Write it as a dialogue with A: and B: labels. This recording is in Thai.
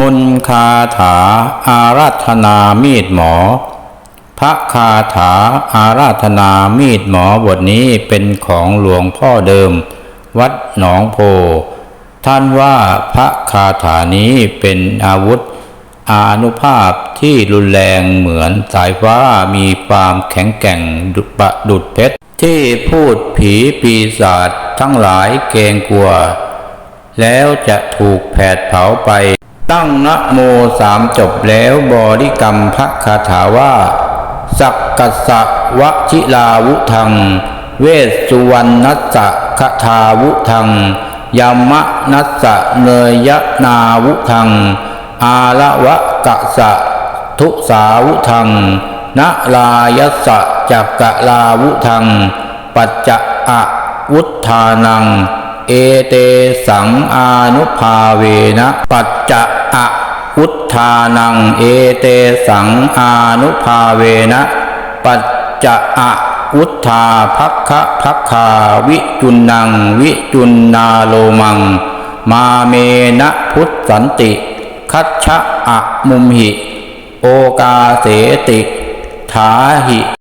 A: มนต์คาถาอาราธนามีดหมอ พระคาถาอาราธนามีดหมอบทนี้เป็นของหลวงพ่อเดิม วัดหนองโพ ท่านว่าพระคาถานี้เป็นอาวุธอานุภาพที่รุนแรงเหมือนสายฟ้ามีความแข็งแกร่งดุปะดุดเพชร ที่พูดผีปีศาจทั้งหลายเกรงกลัว แล้วจะถูกแผดเผาไป ตั้งนะโมสามจบแล้วบริกรรมพระคาถาว่า สักกัสสะวชิลาวุทัง เวสสุวรรณัสสะคทาวุทังยามะนัสสะเนยยนาวุทัง อาละวะกะสะทุสาวุทังนะลายสสะจักกะลาวุทัง ปัจจะอะวุธานัง เอเตสังอานุภาเวนะปัจจะอะวุธานัง เอเตสังอานุภาเวนะปัจจะอะวุธาภัคคะภัคคาวิจุนนัง วิจุนนาโลมัง มาเมนะพุทธสันติ คัชชะอะมุมหิ โอกาเสติ ถาหิ